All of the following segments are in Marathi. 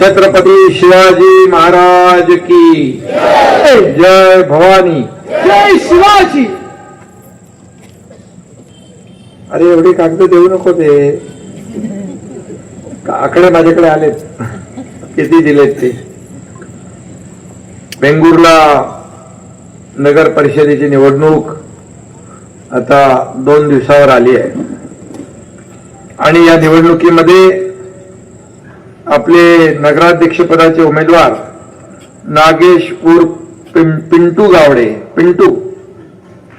छत्रपती शिवाजी महाराज की जय भवानी। जय शिवाजी! अरे एवढी कागद देऊ नको ते. आकडे माझ्याकडे आलेत. किती दिलेत ते? बेंगुरला नगर परिषदेची निवडणूक आता दोन दिवसावर आली आहे. आणि या निवडणुकीमध्ये आपले नगराध्यक्षपदाचे उमेदवार नागेश उर्फ पिं- पिंटू गावडे. पिंटू.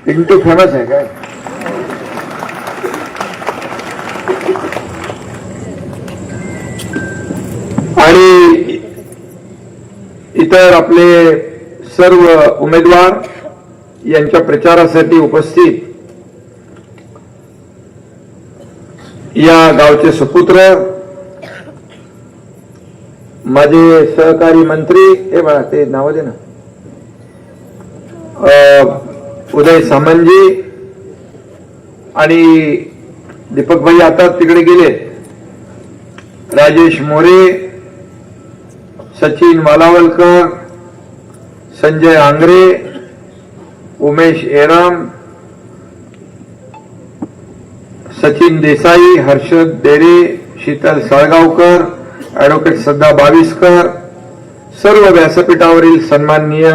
पिंटू फेमस आहे काय? आणि इतर आपले सर्व उमेदवार यांच्या प्रचारासाठी उपस्थित या गावचे सुपुत्र माझे सहकारी मंत्री हे बघा ते नाव दे ना. उदय सामंतजी आणि दीपकभाई आता तिकडे गेले. राजेश मोरे सचिन मालावलकर संजय आंग्रे उमेश एराम सचिन देसाई हर्षद देरे शीतल साळगावकर ऍडव्होकेट सध्या बाविस्कर सर्व व्यासपीठावरील सन्माननीय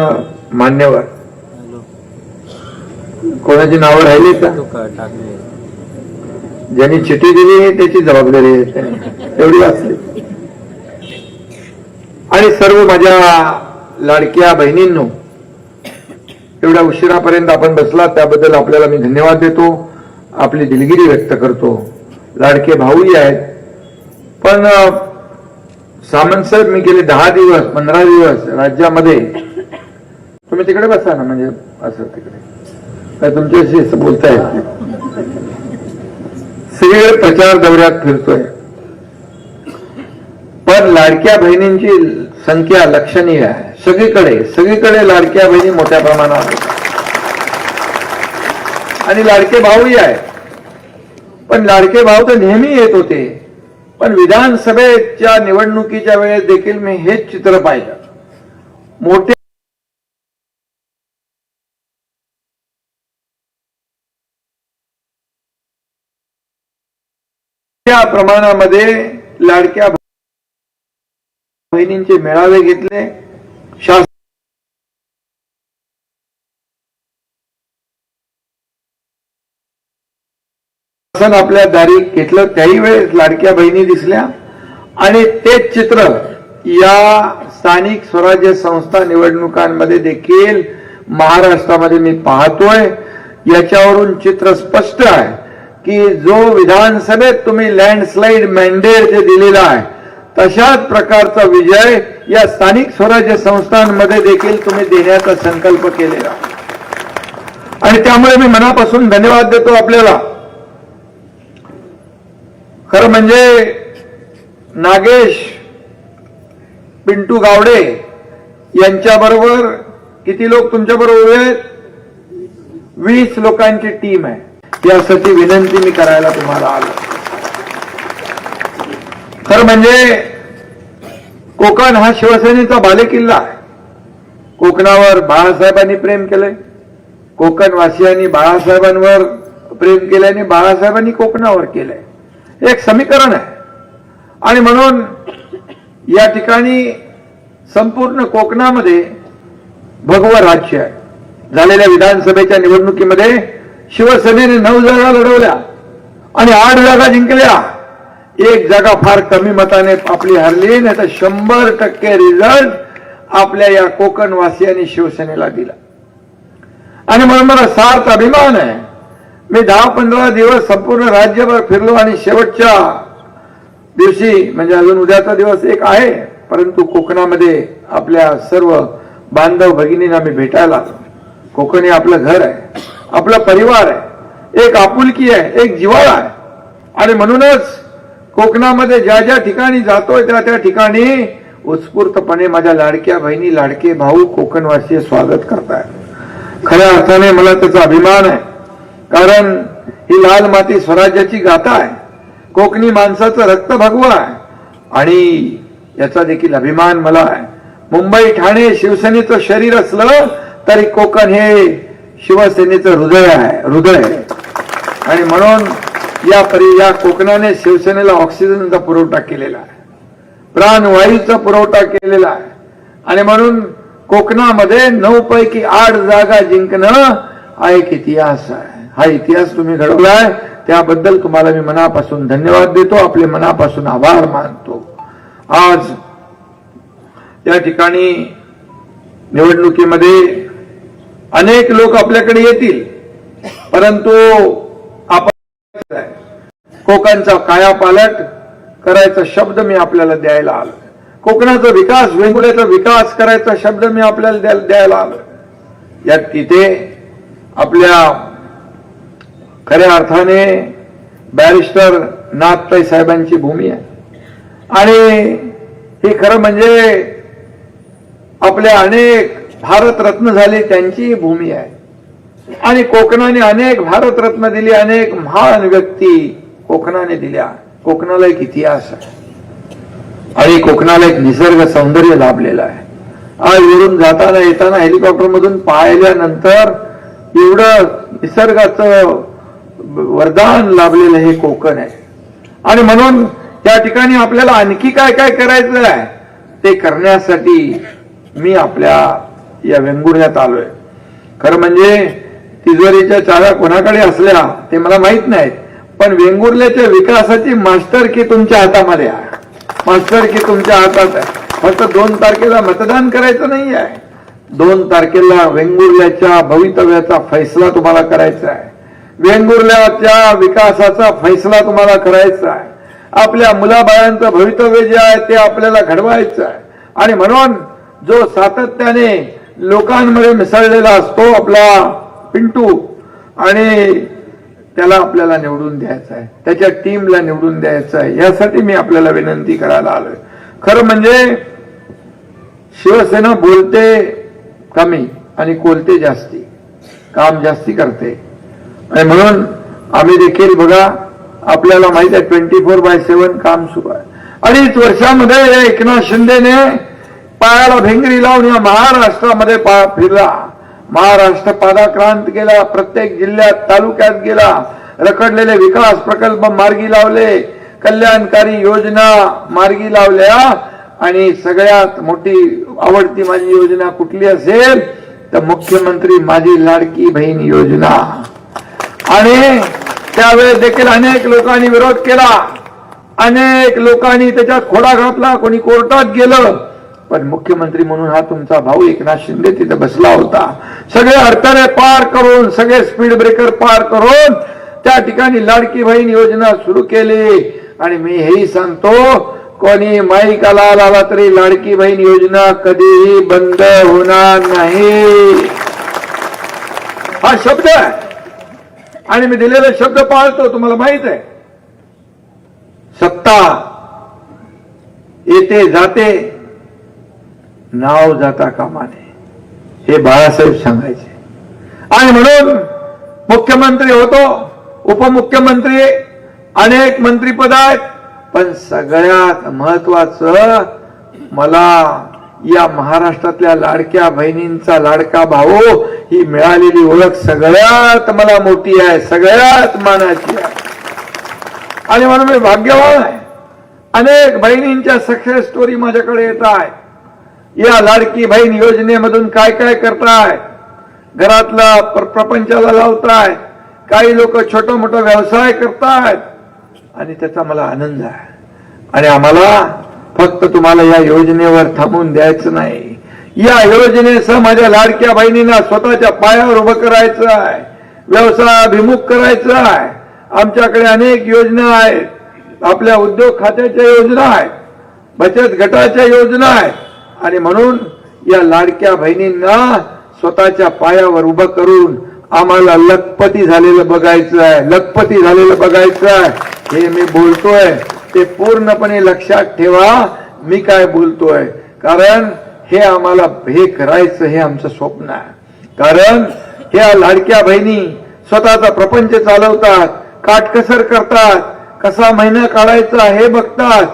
मान्यवर. कोणाची नावं राहिली का? ज्यांनी चिठी दिली त्याची जबाबदारी आहे. तेवढी वाचली आणि सर्व माझ्या लाडक्या बहिणींनो एवढ्या उशिरापर्यंत आपण बसला त्याबद्दल आपल्याला मी धन्यवाद देतो. आपली दिलगिरी व्यक्त करतो. लाडके भाऊही आहेत. पण सामंत साहेब मी गेले दहा दिवस पंधरा दिवस राज्यामध्ये. तुम्ही तिकडे बसा ना म्हणजे असं तिकडे. काय तुमच्याशी असं बोलता येत प्रचार दौऱ्यात फिरतोय. पण लाडक्या बहिणींची संख्या लक्षणीय आहे. सगळीकडे सगळीकडे लाडक्या बहिणी मोठ्या प्रमाणात आणि लाडके भाऊही आहेत. पण लाडके भाऊ तर नेहमी येत होते. पण विधानसभेच्या निवडणुकीच्या वेळेस देखील मी हेच चित्र पाहिलं. मोठे प्रमाणामध्ये लाडक्या बहिणींचे मेळावे घेतले. शासन आपल्या दारी घेतलं त्याही वेळेस लाडक्या बहिणी दिसल्या. आणि तेच चित्र या स्थानिक स्वराज्य संस्था निवडणुकांमध्ये देखील महाराष्ट्रामध्ये मी पाहतोय. याच्यावरून चित्र स्पष्ट आहे की जो विधानसभेत तुम्ही लँडस्लाईड मॅन्डेट जे दिलेला आहे तशाच प्रकारचा विजय या स्थानिक स्वराज्य संस्थांमध्ये देखील तुम्ही देण्याचा संकल्प केलेला आणि त्यामुळे मी मनापासून धन्यवाद देतो आपल्याला. खरं म्हणजे नागेश पिंटू गावडे यांच्याबरोबर किती लोक तुमच्याबरोबर उभे आहेत? वीस लोकांची टीम आहे. यासाठी विनंती मी करायला तुम्हाला आलो. खरं म्हणजे कोकण हा शिवसेनेचा बालेकिल्ला आहे. कोकणावर बाळासाहेबांनी प्रेम केलंय. कोकणवासियांनी बाळासाहेबांवर प्रेम केल्याने बाळासाहेबांनी कोकणावर केलंय. एक समीकरण आहे. आणि म्हणून या ठिकाणी संपूर्ण कोकणामध्ये भगवं राज्य आहे. झालेल्या विधानसभेच्या निवडणुकीमध्ये शिवसेनेने नऊ जागा लढवल्या आणि आठ जागा जिंकल्या. एक जागा फार कमी मताने आपली हरली नाही तर शंभर टक्के रिझल्ट आपल्या या कोकणवासियांनी शिवसेनेला दिला. आणि म्हणून मला सार्थ अभिमान आहे मी दहा पंधरा दिवस संपूर्ण राज्यभर फिरलो आणि शेवटच्या दिवशी म्हणजे अजून उद्याचा दिवस एक आहे परंतु कोकणामध्ये आपल्या सर्व बांधव भगिनींना मी भेटायला आलो. कोकण हे आपलं घर आहे आपला परिवार आहे एक आपुलकी आहे एक जिव्हाळा आहे. आणि म्हणूनच कोकणामध्ये ज्या ज्या ठिकाणी जातोय त्या त्या ठिकाणी उत्स्फूर्तपणे माझ्या लाडक्या बहिणी लाडके भाऊ कोकणवासीय स्वागत करतायत. खऱ्या अर्थाने मला त्याचा अभिमान आहे. कारण ही लाल माती स्वराज्याची गाथा आहे. कोकणी माणसाचं रक्त भगवं आहे. आणि याचा देखील अभिमान मला आहे. मुंबई ठाणे शिवसेनेचं शरीर असलं तरी कोकण हे शिवसेनेचं हृदय आहे हृदय. आहे आणि म्हणून या परि या कोकणाने शिवसेनेला ऑक्सिजनचा पुरवठा केलेला आहे. प्राणवायूचा पुरवठा केलेला आहे. आणि म्हणून कोकणामध्ये नऊ पैकी आठ जागा जिंकणं हा एक इतिहास आहे. हा इतिहास तुम्ही घडवलाय त्याबद्दल तुम्हाला मी मनापासून धन्यवाद देतो आपले मनापासून आभार मानतो. आज या ठिकाणी निवडणुकीमध्ये अनेक लोक आपल्याकडे येतील परंतु आपण कोकणचा कायापालट करायचा शब्द मी आपल्याला द्यायला आलो. कोकणाचा विकास वेंगुर्ल्याचा विकास करायचा शब्द मी आपल्याला द्यायला आलो. यात तिथे आपल्या खऱ्या अर्थाने बॅरिस्टर नाथताई साहेबांची भूमी आहे. आणि हे खरं म्हणजे आपले अनेक भारतरत्न झाले त्यांची भूमी आहे. आणि कोकणाने अनेक भारतरत्न दिली अनेक महान व्यक्ती कोकणाने दिल्या. कोकणाला एक इतिहास आहे. आणि कोकणाला एक निसर्ग सौंदर्य लाभलेलं आहे. आज वरून जाताना येताना हेलिकॉप्टर मधून पाहिल्यानंतर एवढं निसर्गाचं वरदान लाभलेलं हे कोकण आहे. आणि म्हणून त्या ठिकाणी आपल्याला आणखी काय काय करायचं आहे ते करण्यासाठी मी आपल्या या वेंगुर्ण्यात आलोय. खरं म्हणजे तिजोरीच्या चाव्या कोणाकडे असल्या ते मला माहीत नाहीत पण वेंगुर्ल्याच्या विकासाची मास्टर की तुमच्या हातामध्ये आहे. मास्टर की तुमच्या हातात आहे. फक्त दोन तारखेला मतदान करायचं नाही आहे दोन तारखेला वेंगुर्ल्याच्या भवितव्याचा फैसला तुम्हाला करायचा आहे. वेंगुर्ल्याच्या विकासाचा फैसला तुम्हाला करायचा आहे. आपल्या मुलाबाळांचं भवितव्य जे आहे ते आपल्याला घडवायचं आहे. आणि म्हणून जो सातत्याने लोकांमध्ये मिसळलेला असतो आपला पिंटू आणि त्याला आपल्याला निवडून द्यायचं आहे. त्याच्या टीमला निवडून द्यायचं आहे. यासाठी मी आपल्याला विनंती करायला आलोय. खरं म्हणजे शिवसेना बोलते कमी आणि कोलते जास्ती. काम जास्ती करते. आणि म्हणून आम्ही देखील बघा आपल्याला माहीत आहे ट्वेंटी फोर बाय सेव्हन काम सुरू आहे. अडीच वर्षामध्ये एकनाथ शिंदेने पायाला भेंगरी लावून या महाराष्ट्रामध्ये पा फिरला. महाराष्ट्र पादाक्रांत गेला प्रत्येक जिल्ह्यात तालुक्यात गेला. रखडलेले विकास प्रकल्प मार्गी लावले. कल्याणकारी योजना मार्गी लावल्या. आणि सगळ्यात मोठी आवडती माझी योजना कुठली असेल? तर मुख्यमंत्री माझी लाडकी बहीण योजना. आणि त्यावेळेस देखील अनेक लोकांनी विरोध केला. अनेक लोकांनी त्याच्यात खोडा घातला. कोणी कोर्टात गेलं. पण मुख्यमंत्री म्हणून हा तुमचा भाऊ एकनाथ शिंदे तिथे बसला होता. सगळे अडथळे पार करून सगळे स्पीड ब्रेकर पार करून त्या ठिकाणी लाडकी बहीण योजना सुरू केली. आणि मी हेही सांगतो कोणी माईकाला आला तरी लाडकी बहीण योजना कधीही बंद होणार नाही. हा शब्द आहे. आणि मी दिलेले शब्द पाळतो तुम्हाला माहीत आहे. सत्ता येते जाते नाव जाता कामा नये हे बाळासाहेब सांगायचे. आणि म्हणून मुख्यमंत्री होतो उपमुख्यमंत्री अनेक मंत्रीपद आहेत पण सगळ्यात महत्वाचं मला या महाराष्ट्रातल्या लाडक्या बहिणींचा लाडका भाऊ ही मिळालेली ओळख सगळ्यात मला मोठी आहे सगळ्यात मानाची आहे. आणि म्हणून मी भाग्यवान आहे. अनेक बहिणींच्या सक्सेस स्टोरी माझ्याकडे येत आहे. या लाडकी बहीण योजनेमधून काय काय करताय? घरातला प्रपंचाला लावताय. काही लोक छोटा मोठा व्यवसाय करतायत. आणि त्याचा मला आनंद आहे. आणि आम्हाला फक्त तुम्हाला या योजनेवर थांबून द्यायचं नाही. या योजनेसह माझ्या लाडक्या बहिणींना स्वतःच्या पायावर उभं करायचं आहे. व्यवसायाभिमुख करायचं आहे. आमच्याकडे अनेक योजना आहेत. आपल्या उद्योग खात्याच्या योजना आहेत. बचत गटाच्या योजना आहेत. आणि म्हणून या लाडक्या बहिणींना स्वतःच्या पायावर उभं करून आम्हाला लखपती झालेलं बघायचं आहे. लखपती झालेलं बघायचं आहे. हे मी बोलतोय. ते पूर्णपणे लक्षात ठेवा. मी काय बोलतोय? कारण हे आम्हाला हे करायचं हे आमचं स्वप्न आहे. कारण ह्या लाडक्या बहिणी स्वतःचा प्रपंच चालवतात काटकसर करतात. कसा महिना काढायचा हे बघतात.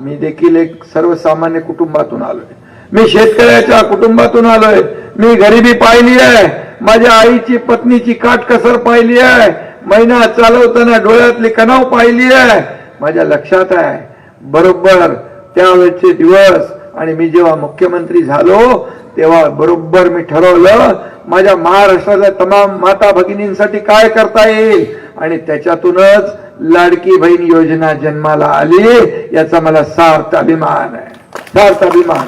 मी देखील एक सर्वसामान्य कुटुंबातून आलोय. मी शेतकऱ्याच्या कुटुंबातून आलोय. मी गरिबी पाहिली आहे. माझ्या आईची पत्नीची काटकसर पाहिली आहे. महिना चालवताना डोळ्यातली कणाव पाहिली आहे. माझ्या लक्षात आहे. बरोबर त्यावेळेचे दिवस आणि मी जेव्हा मुख्यमंत्री झालो तेव्हा बरोबर मी ठरवलं माझ्या महाराष्ट्रातल्या तमाम माता भगिनींसाठी काय करता येईल? आणि त्याच्यातूनच लाडकी बहीण योजना जन्माला आली याचा मला सार्थ अभिमान आहे. सार्थ अभिमान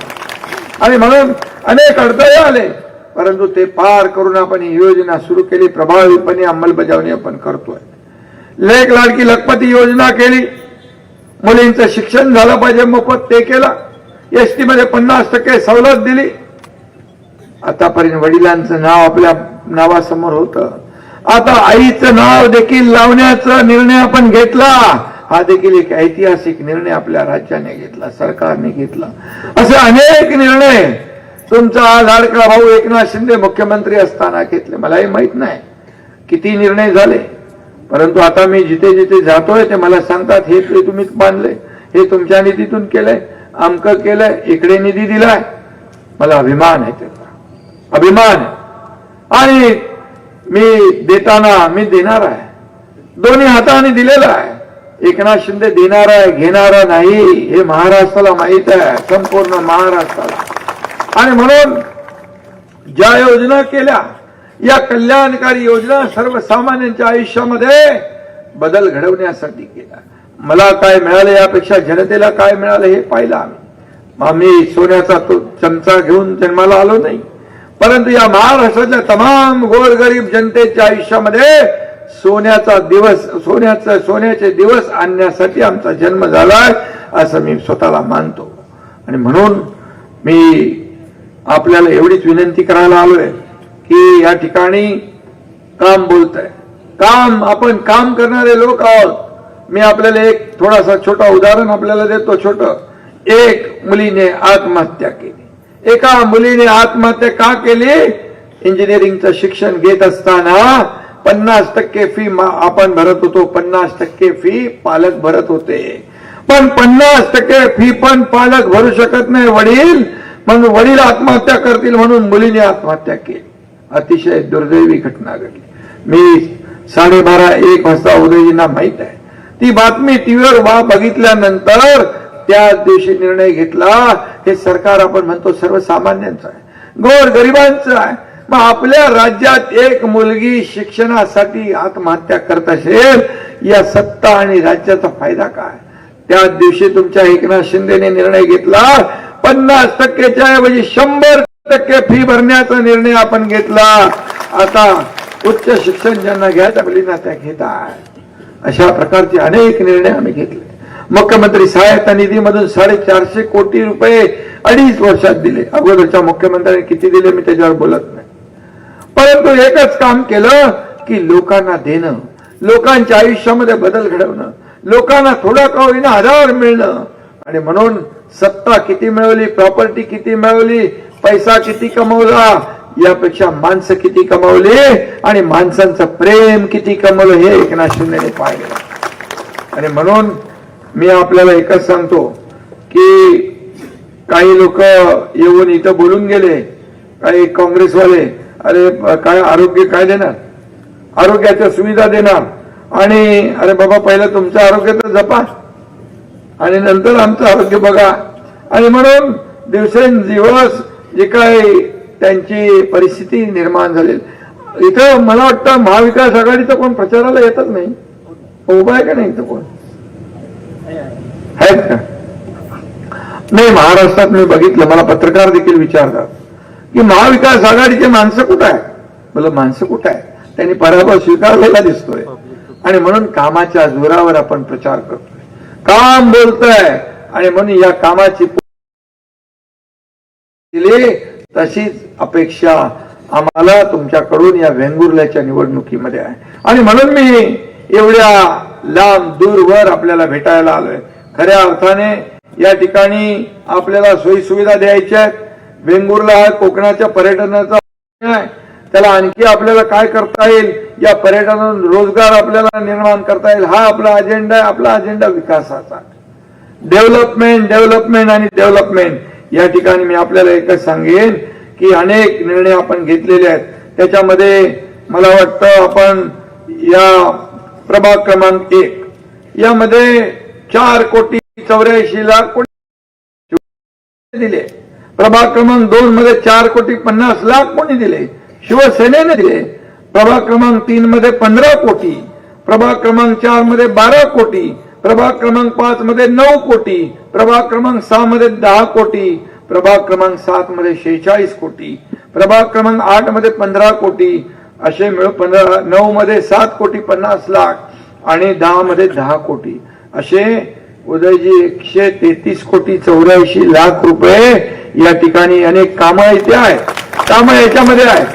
आणि म्हणून अनेक अडथळे आले परंतु ते पार करून आपण ही योजना सुरू केली प्रभावीपणे अंमलबजावणी आपण करतोय. लेख लाडकी लखपती योजना केली. मुलींचं शिक्षण झालं पाहिजे मोफत ते केलं. एसटी मध्ये पन्नास टक्के सवलत दिली. आतापर्यंत वडिलांचं नाव आपल्या नावासमोर होतं. आता आईचं नाव देखील लावण्याचा निर्णय आपण घेतला. हा देखील एक ऐतिहासिक निर्णय आपल्या राज्याने घेतला सरकारने घेतला. असे अनेक निर्णय तुमचा लाडका भाऊ एकनाथ शिंदे मुख्यमंत्री असताना घेतले. मलाही माहीत नाही किती निर्णय झाले. परंतु आता मी जिथे जिथे जातोय ते मला सांगतात हे ते तुम्हीच बांधले हे तुमच्या निधीतून केलंय. अमक केलंय. इकडे निधी दिलाय. मला अभिमान आहे त्याचा. अभिमान आणि मी देताना मी देणार आहे. दोन्ही हाताने दिलेला आहे. एकनाथ शिंदे देणार आहे घेणारा नाही हे महाराष्ट्राला माहीत आहे. संपूर्ण महाराष्ट्राला. आणि म्हणून ज्या योजना केल्या या कल्याणकारी योजना सर्वसामान्यांच्या आयुष्यामध्ये बदल घडवण्यासाठी केला. मला काय मिळालं यापेक्षा जनतेला काय मिळालं हे पाहिलं आम्ही. आम्ही सोन्याचा तो चमचा घेऊन जन्माला आलो नाही. परंतु या महाराष्ट्रातल्या तमाम गोरगरीब जनतेच्या आयुष्यामध्ये सोन्याचा दिवस सोन्याचा सोन्याचे दिवस आणण्यासाठी आमचा जन्म झालाय असं मी स्वतःला मानतो. आणि म्हणून मी आपल्याला एवढीच विनंती करायला आलोय. की या ठिकाणी काम बोलत आहे काम आपण काम करणारे लोक आहोत. मी आपल्याला एक थोडासा छोटा उदाहरण आपल्याला देतो छोट. एक मुलीने आत्महत्या केली. एका मुलीने आत्महत्या का केली? इंजिनिअरिंगचं शिक्षण घेत असताना पन्नास टक्के फी आपण भरत होतो पन्नास टक्के फी पालक भरत होते. पण पन्नास टक्के फी पण पालक भरू शकत नाही वडील. मग वडील आत्महत्या करतील म्हणून मुलीने आत्महत्या केली. अतिशय दुर्दैवी घटना घडली. मी साडेबारा एक वाजता उदयजींना माहीत आहे. ती बातमी टीव्हीवर वा बघितल्यानंतर त्या दिवशी निर्णय घेतला. हे सरकार आपण म्हणतो सर्वसामान्यांचं आहे. गोर गरिबांचं आहे. मग आपल्या राज्यात एक मुलगी शिक्षणासाठी आत्महत्या करत असेल या सत्ता आणि राज्याचा फायदा काय? त्या दिवशी तुमच्या एकनाथ शिंदेने निर्णय घेतला. पन्नास टक्केच्या ऐवजी शंभर टक्के फी भरण्याचा निर्णय आपण घेतला. आता उच्च शिक्षण ज्यांना घ्यायचं मुलींना त्या घेतात. अशा प्रकारचे अनेक निर्णय आम्ही घेतले. मुख्यमंत्री सहायता निधीमधून साडेचारशे कोटी रुपये अडीच वर्षात दिले. अगोदरच्या मुख्यमंत्र्यांनी किती दिले मी त्याच्यावर बोलत नाही. परंतु एकच काम केलं की लोकांना देणं. लोकांच्या आयुष्यामध्ये बदल घडवणं. लोकांना थोडा का होईना आधार मिळणं. आणि म्हणून सत्ता किती मिळवली प्रॉपर्टी किती मिळवली पैसा किती कमवला? यापेक्षा माणसं किती कमवली? आणि माणसांचं प्रेम किती कमवलं हे एकनाथ शिंदेने पाहिलं. आणि म्हणून मी आपल्याला एकच सांगतो की काही लोक येऊन इथं बोलून गेले काही काँग्रेसवाले अरे काय आरोग्य काय देणार? आरोग्याच्या सुविधा देणार. आणि अरे बाबा पहिलं तुमचं आरोग्य तर जपा. आणि नंतर आमचं आरोग्य बघा. आणि म्हणून दिवसेंदिवस जे काय त्यांची परिस्थिती निर्माण झाली इथं मला वाटतं महाविकास आघाडीचा कोण प्रचाराला येतच नाही. उभा आहे का नाही इथं कोण? आहेत का? नाही महाराष्ट्रात मी बघितलं मला पत्रकार देखील विचारतात की महाविकास आघाडीचे माणसं कुठं आहे मला माणसं कुठं आहे त्यांनी पराभव स्वीकारलेला दिसतोय. आणि म्हणून कामाच्या जोरावर आपण प्रचार करतोय. काम बोलतोय. आणि म्हणून या कामाची दिली. तशीच अपेक्षा आम्हाला तुमच्याकडून या वेंगुर्ल्याच्या निवडणुकीमध्ये आहे. आणि म्हणून मी एवढ्या लांब दूरवर आपल्याला भेटायला आलोय. खऱ्या अर्थाने या ठिकाणी आपल्याला सोयीसुविधा द्यायच्या आहेत. वेंगुर्ला हा कोकणाच्या पर्यटनाचा आहे. त्याला आणखी आपल्याला काय करता येईल? या पर्यटनातून रोजगार आपल्याला निर्माण करता येईल. हा आपला अजेंडा आहे. आपला अजेंडा विकासाचा. डेव्हलपमेंट डेव्हलपमेंट आणि डेव्हलपमेंट या ठिकाणी मी आपल्याला एकच सांगेन की अनेक निर्णय आपण घेतलेले आहेत. त्याच्यामध्ये मला वाटतं आपण या प्रभाग क्रमांक एक यामध्ये चार कोटी चौऱ्याऐंशी लाख कोटी दिले. प्रभाग क्रमांक दोन मध्ये चार कोटी पन्नास लाख कोणी दिले? शिवसेनेने दिले. प्रभाग क्रमांक तीन मध्ये पंधरा कोटी. प्रभाग क्रमांक चारमध्ये बारा कोटी. प्रभाग क्रमांक पाच मध्ये नऊ कोटी प्रभाग क्रमांक सहा मध्ये दहा कोटी प्रभाग क्रमांक सात मध्ये शेहेचाळीस कोटी प्रभाग क्रमांक आठमध्ये पंधरा कोटी असे मिळून पंधरा नऊ मध्ये सात कोटी पन्नास लाख आणि दहा मध्ये दहा कोटी. असे उदयजी एकशे तेहतीस कोटी चौऱ्याऐंशी लाख रुपये या ठिकाणी अनेक कामं इथे आहेत. कामं याच्यामध्ये आहेत.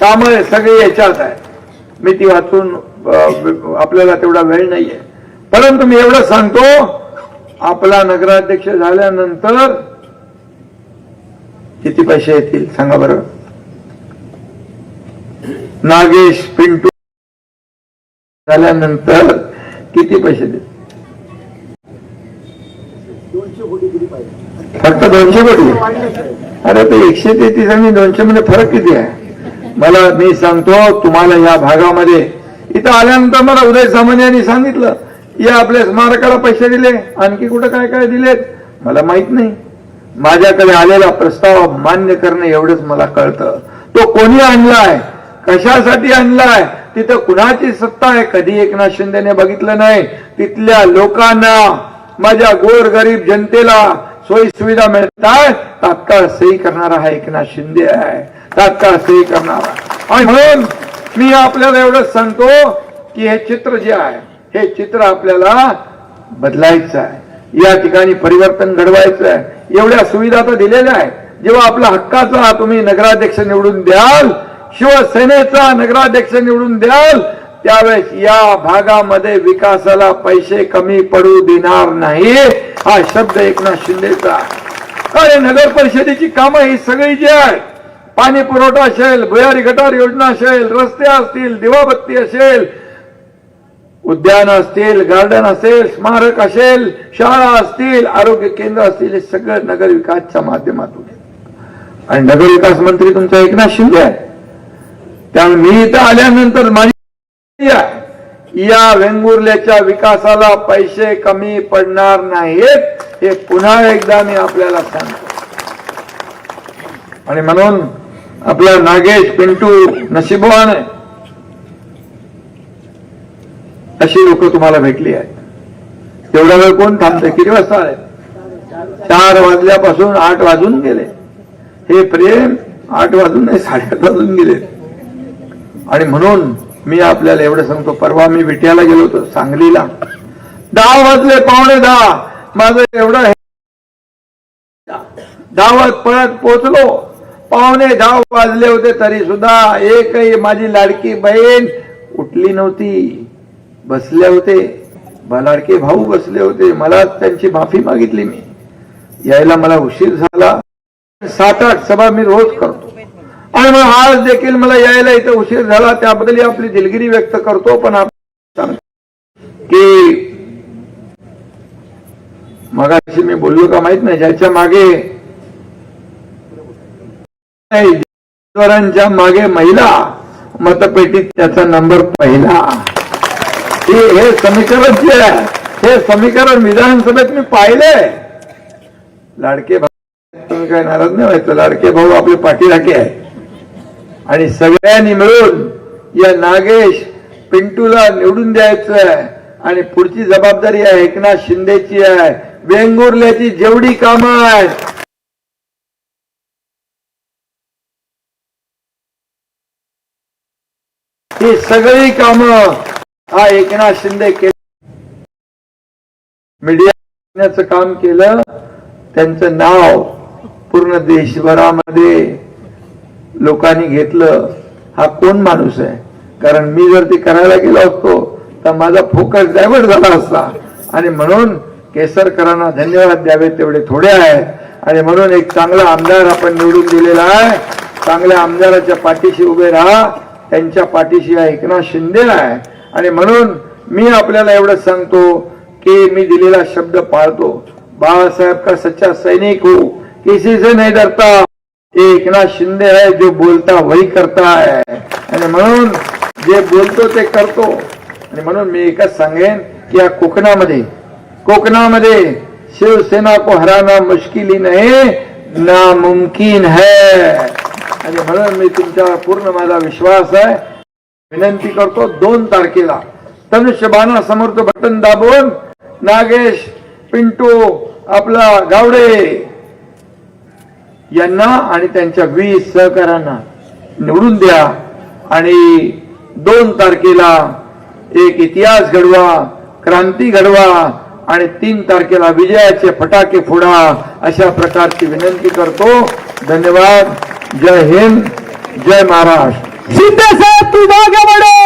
कामं सगळे याच्यात आहेत. मी ती वाचून आपल्याला तेवढा वेळ नाहीये. परंतु मी एवढं सांगतो आपला नगराध्यक्ष झाल्यानंतर किती पैसे येतील सांगा बरं? नागेश पिंटू झाल्यानंतर किती पैसे देतील? फक्त दोनशे कोटी? अरे ते एकशे तेहतीस आणि दोनशे मध्ये फरक किती आहे? मला मी सांगतो तुम्हाला या भागामध्ये इथं आल्यानंतर मला उदय सामान्य यांनी सांगितलं या आपल्या स्मारकाला पैसे दिले. आणखी कुठं काय काय दिलेत? मला माहीत नाही. माझ्याकडे आलेला प्रस्ताव मान्य करणं एवढंच मला कळतं. तो कोणी आणलाय? कशासाठी आणलाय? तिथं कुणाची सत्ता आहे? कधी एकनाथ शिंदेने बघितलं नाही. तिथल्या लोकांना माझ्या गोर गरीब जनतेला सोयी सुविधा मिळतात तात्काळ सही करणारा हा एकनाथ शिंदे आहे. तात्काळ सही करणारा. आणि म्हणून मी आपल्याला एवढंच सांगतो की हे चित्र जे आहे हे चित्र आपल्याला बदलायचं आहे. या ठिकाणी परिवर्तन घडवायचं आहे. एवढ्या सुविधा तर दिलेल्या आहेत. जेव्हा आपला हक्काचा तुम्ही नगराध्यक्ष निवडून द्याल शिवसेनेचा नगराध्यक्ष निवडून द्याल त्यावेळेस या भागामध्ये विकासाला पैसे कमी पडू देणार नाही हा शब्द एकनाथ शिंदेचा. अरे नगर परिषदेची कामं ही सगळी जी आहेत पाणी पुरवठा असेल भुयारी गटार योजना असेल रस्ते असतील दिवाबत्ती असेल उद्यान असतील गार्डन असेल स्मारक असेल शाळा असतील आरोग्य केंद्र असतील हे सगळं नगरविकासच्या माध्यमातून. आणि नगरविकास मंत्री तुमचा एकनाथ शिंदे आहे. त्यामुळे मी इथं आल्यानंतर माझी या वेंगुर्ल्याच्या विकासाला पैसे कमी पडणार नाहीत हे पुन्हा एकदा मी आपल्याला सांगतो. आणि म्हणून आपला नागेश पिंटू नशिबवान आहे. अशी लोक तुम्हाला भेटली आहेत. तेवढा वेळ कोण थांबते? किती वाजता आहे? चार वाजल्यापासून आठ वाजून गेले. हे प्रेम आठ वाजून नाही साडेआठ वाजून गेले. आणि म्हणून मी आपल्याला एवढं सांगतो परवा मी विट्याला गेलो होतो सांगलीला. दहा वाजले पावणे दहा. माझं एवढं हे- धावत पळत पोचलो. पावणे दहा वाजले होते तरी सुद्धा एकही माझी लाडकी बहीण उठली नव्हती. बसले होते. बा- लाडके भाऊ बसले होते. मला त्यांची माफी मागितली मी. यायला मला उशीर झाला. सात आठ सभा मी रोज करतो. आणि मग आज देखील मला यायला इथं उशीर झाला. त्याबद्दल आपली दिलगिरी व्यक्त करतो. पण आपण की मगाशी मी बोललो का माहीत नाही. ज्याच्या मागे मागे महिला मतपेटीत त्याचा नंबर पहिला. हे हे समीकरण जे आहे हे समीकरण विधानसभेत मी पाहिले. लाडके भाऊ तुम्ही काय नाराज नाही व्हायचं? लाडके भाऊ आपले पाठीराखे आहे आणि सगळ्यांनी मिळून या नागेश पिंटूला निवडून द्यायचं आहे. आणि पुढची जबाबदारी आहे एकनाथ शिंदेची आहे. वेंगुर्ल्याची जेवढी कामं आहेत. ही सगळी कामं हा एकनाथ शिंदे मीडियाचं काम केलं. त्यांचं नाव पूर्ण देशभरामध्ये लोकांनी घेतलं. हा कोण माणूस आहे? कारण मी जर ते करायला गेलो असतो तर माझा फोकस डायव्हर्ट झाला असता. आणि म्हणून केसरकरांना धन्यवाद द्यावे तेवढे थोडे आहेत आणि म्हणून एक चांगला आमदार आपण निवडून दिलेला आहे. चांगल्या आमदाराच्या पाठीशी उभे राहा. त्यांच्या पाठीशी हा एकनाथ शिंदे आहे. आणि म्हणून मी आपल्याला एवढं सांगतो की मी दिलेला शब्द पाळतो. बाळासाहेब का सच्चा सैनिक हो किसी से नाही डरता. एक नाथ शिंदे है जो बोलता वही करता है. आणि म्हणून जे बोलतो ते करतो. आणि म्हणून मी एकच सांगेन की या कोकणामध्ये कोकणामध्ये शिवसेना को हराना मुश्किल नाही नामुमकिन है. आणि म्हणून मी तुमच्या पूर्ण माझा विश्वास आहे. विनंती करतो दोन तारखेला. धनुष्यबाणा समोरचं बटन दाबून नागेश पिंटू आपला गावडे यांना आणि त्यांच्या वीस सहकाऱ्यांना निवडून द्या. आणि दोन तारखेला एक इतिहास घडवा क्रांती घडवा आणि तीन तारखेला विजयाचे फटाके फोडा अशा प्रकारची विनंती करतो. धन्यवाद. जय हिंद. जय महाराष्ट्र. शिंदे साहेब तू मागे बढ़ो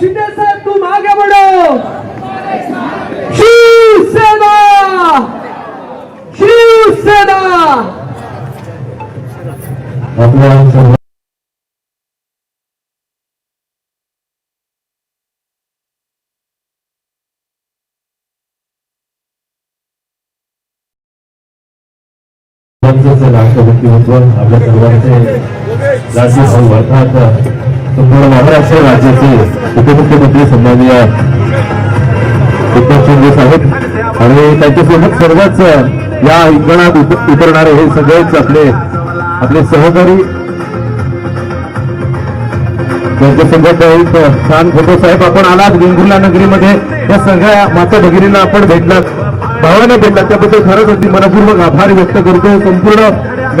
शिंदे साहेब तू मागे बढ़ो शिवसेना. शिवसेना. सर्वांचं राष्ट्रपती व्यक्तिमत्व आपल्या सर्वांचे राज्य भाऊ अर्थात संपूर्ण महाराष्ट्र राज्याचे उपमुख्यमंत्री सन्माननीय एकनाथ शिंदे साहेब आणि त्यांच्यासोबत सर्वच या इंगणात उतरणारे हे सगळेच आपले आपले सहकारी त्यांच्यासोबत एक छान फोटो साहेब आपण आलात वेंगुर्ला नगरीमध्ये. या सगळ्या माता भगिनींना आपण भेटलात. भावानं भेटलात. त्याबद्दल खरंच अगदी मनपूर्वक आभार व्यक्त करतो संपूर्ण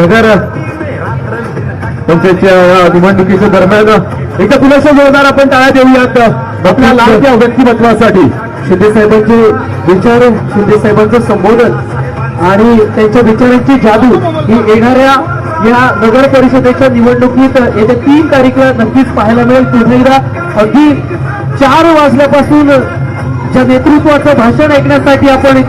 नगर पंचायतच्या या निवडणुकीच्या दरम्यान एकदा पुन्हा जोरदार आपण टाळ्या देऊयात. आपल्या लाडक्या व्यक्तिमत्वासाठी शिंदे साहेबांचे विचार शिंदे साहेबांचं संबोधन आणि त्यांच्या विचारांची जादू ही येणाऱ्या या नगर परिषदेच्या निवडणुकीत येत्या तीन तारीखला नक्कीच पाहायला मिळेल. पुन्हा एकदा अगदी चार वाजल्यापासून ज्या नेतृत्वाचं भाषण ऐकण्यासाठी आपण